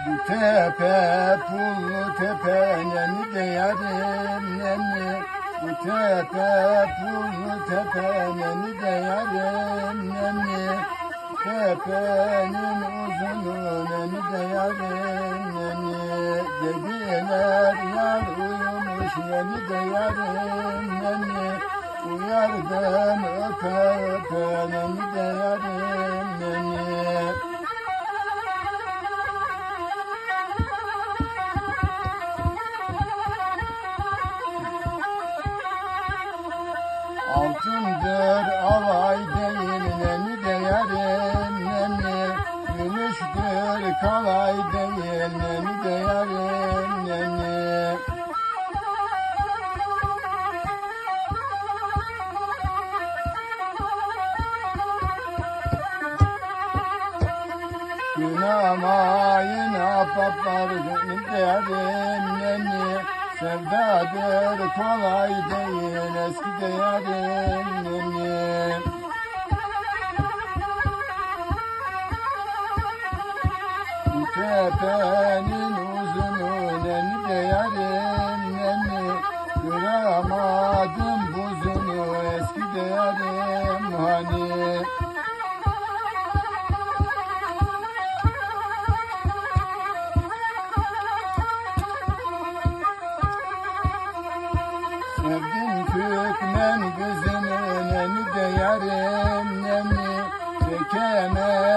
Tepe pullu tepe neni de yarim neni. Bu tepe pullu tepe neni de yarim neni. Tepenin uzunu neni de yarim neni. Dediler yar uyumuş neni de yarim neni. Uyardım öpe öpe neni de yarim Altındır avay değil neni de yarim neni Gümüştür kalay değil neni de yarim neni Günamayın apaplar neni de yarim neni Sevdadır kolay değil eski değerim Bu tepenin uzunun en değerim nemi Kıramadım buzunu eski değerim hani. gözüne nemli de yarim nemli dökemem.